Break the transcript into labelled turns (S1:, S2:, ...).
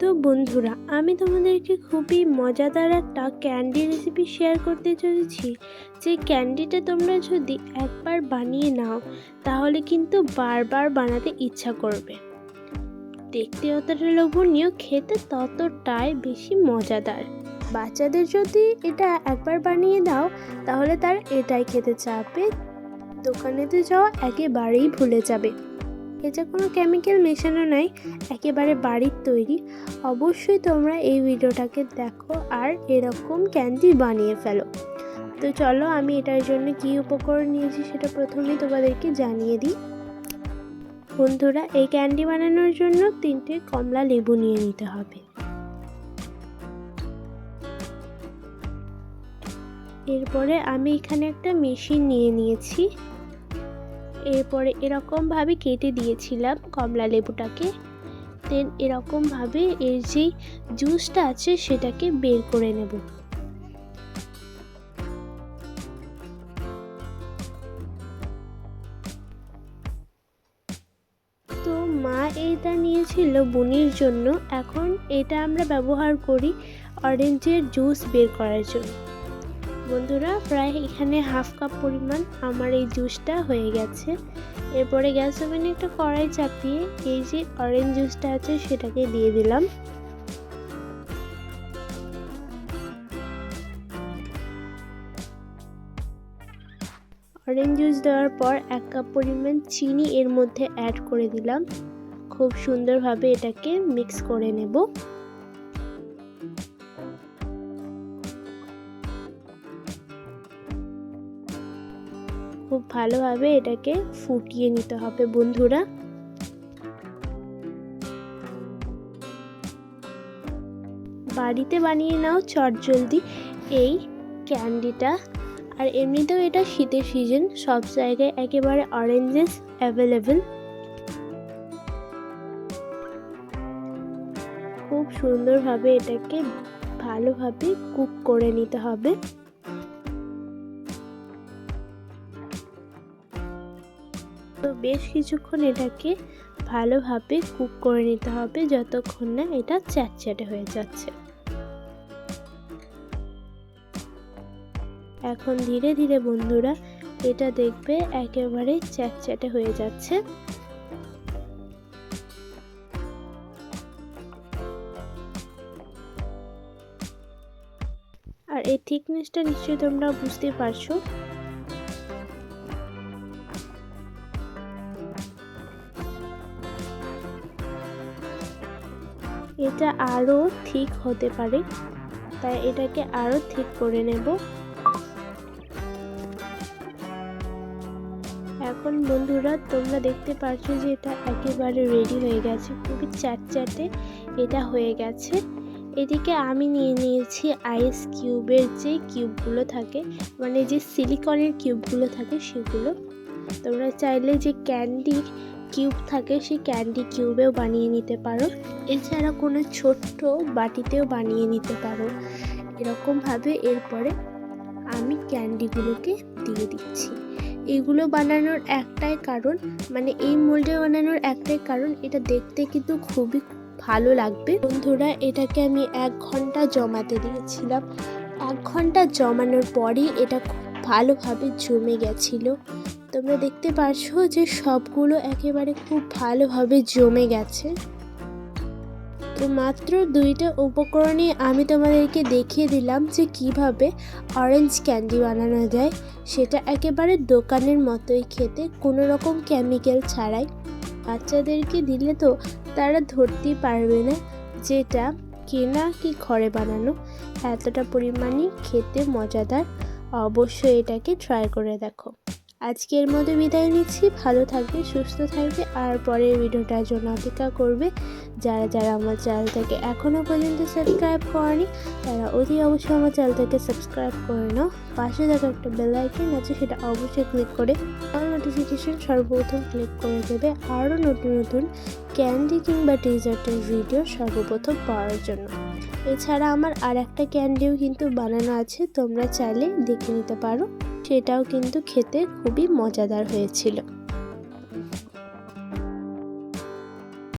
S1: তো বন্ধুরা, আমি তোমাদেরকে খুবই মজাদার একটা ক্যান্ডি রেসিপি শেয়ার করতে চলেছি। যে ক্যান্ডিটা তোমরা যদি একবার বানিয়ে নাও, তাহলে কিন্তু বারবার বানাতে ইচ্ছা করবে। দেখতে অতটা লোভনীয়, খেতে ততটাই বেশি মজাদার। বাচ্চাদের যদি এটা একবার বানিয়ে দাও, তাহলে তার এটাই খেতে চাবে। দোকানেতে যাওয়া একেবারেই ভুলে যাবে। এতে কোনো কেমিক্যাল মেশানো নাই, একেবারে বাড়ির তৈরি। অবশ্যই তোমরা এই ভিডিওটাকে দেখো আর এরকম ক্যান্ডি বানিয়ে ফেলো। তো চলো আমি এটার জন্য কী উপকরণ নিয়েছি সেটা প্রথমেই তোমাদেরকে জানিয়ে দিই। বন্ধুরা, এই ক্যান্ডি বানানোর জন্য তিনটে কমলা লেবু নিয়ে নিতে হবে। এরপরে আমি এখানে একটা মেশিন নিয়ে নিয়েছি। এরপরে এরকমভাবে কেটে দিয়েছিলাম কমলা লেবুটাকে। দেন এরকমভাবে এর যে জুসটা আছে সেটাকে বের করে নেব। তো মা এটা নিয়েছিল বুনির জন্য। এখন এটা আমরা ব্যবহার করি অরেঞ্জের জুস বের করার জন্য। বন্ধুরা, প্রায় এখানে হাফ কাপ পরিমাণ আমার এই জুসটা হয়ে গেছে। এরপরে গ্যাস ওভেনে একটা কড়াই চাপিয়ে এই যে অরেঞ্জ জুসটা আছে সেটাকে দিয়ে দিলাম। অরেঞ্জ জুস দেওয়ার পর এক কাপ পরিমাণ চিনি এর মধ্যে অ্যাড করে দিলাম। খুব সুন্দরভাবে এটাকে মিক্স করে নেব। খুব ভালোভাবে এটাকে ফুটিয়ে নিতে হবে বন্ধুরা। বাড়িতে বানিয়ে নাও চট জলদি এই ক্যান্ডিটা। আর এমনিতেও এটা শীতের সিজন সব জায়গায় একেবারে অরেঞ্জেস অ্যাভেলেবেল খুব সুন্দরভাবে এটাকে ভালোভাবে কুক করে নিতে হবে। তো বেশ কিছুক্ষণ এটাকে ভালোভাবে কুক করে নিতে হবে যতক্ষণ না এটা চ্যাটচ্যাটে হয়ে যাচ্ছে। এখন ধীরে ধীরে বন্ধুরা এটা দেখবে একেবারে চ্যাটচ্যাটে হয়ে যাচ্ছে। আর এই থিকনেসটা নিশ্চয়ই তোমরা বুঝতে পারছ। এটা আরও ঠিক হতে পারে। তাই এটাকে আরও ঠিক করে নেব। এখন বন্ধুরা, তোমরা দেখতে পারছ যে এটা একেবারে রেডি হয়ে গেছে। খুবই চ্যাটচ্যাটে এটা হয়ে গেছে। এদিকে আমি নিয়ে নিয়েছি আইস কিউবের যে কিউবগুলো থাকে মানে যে সিলিকনের কিউবগুলো থাকে সেগুলো। তোমরা চাইলে যে ক্যান্ডির কিউব থাকে, সেই ক্যান্ডি কিউবেও বানিয়ে নিতে পারো। এছাড়া কোনো ছোট্ট বাটিতেও বানিয়ে নিতে পারো। এরকমভাবে এরপরে আমি ক্যান্ডিগুলোকে দিয়ে দিচ্ছি। এগুলো বানানোর একটাই কারণ মানে এই মোল্ডে বানানোর একটাই কারণ, এটা দেখতে কিন্তু খুবই ভালো লাগবে। বন্ধুরা, এটাকে আমি এক ঘণ্টা জমাতে দিয়েছিলাম। এক ঘণ্টা জমানোর পরই এটা খুব ভালোভাবে জমে গেছিল। তোমরা দেখতে পারছ যে সবগুলো একেবারে খুব ভালোভাবে জমে গেছে। তো মাত্র দুইটা উপকরণে আমি তোমাদেরকে দেখিয়ে দিলাম যে কীভাবে অরেঞ্জ ক্যান্ডি বানানো যায়। সেটা একেবারে দোকানের মতোই খেতে, কোনো রকম কেমিক্যাল ছাড়াই। বাচ্চাদেরকে দিলে তো তারা ধরতেই পারবে না যেটা কেনা কি ঘরে বানানো। এতটা পরিমাণে খেতে মজাদার। অবশ্যই এটাকে ট্রাই করে দেখো। আজকের মতো বিদায় নিচ্ছি। ভালো থাকবে, সুস্থ থাকবে আর পরের ভিডিওটার জন্য অপেক্ষা করবে যারা যারা আমার চ্যানেলটাকে এখনও পর্যন্ত সাবস্ক্রাইব করেনি, তারা অতি অবশ্যই আমার চ্যানেলটাকে সাবস্ক্রাইব করে নাও। পাশে থাকা একটা বেল আইকন আছে, সেটা অবশ্যই ক্লিক করে অল নোটিফিকেশন সর্বপ্রথম ক্লিক করে দেবে। আরও নতুন নতুন ক্যান্ডি কিংবা ডেজার্টের ভিডিও সর্বপ্রথম পাওয়ার জন্য। এছাড়া আমার আর একটা ক্যান্ডিও কিন্তু বানানো আছে, তোমরা চাইলে দেখে নিতে পারো। সেটাও কিন্তু খেতে খুবই মজাদার হয়েছিল।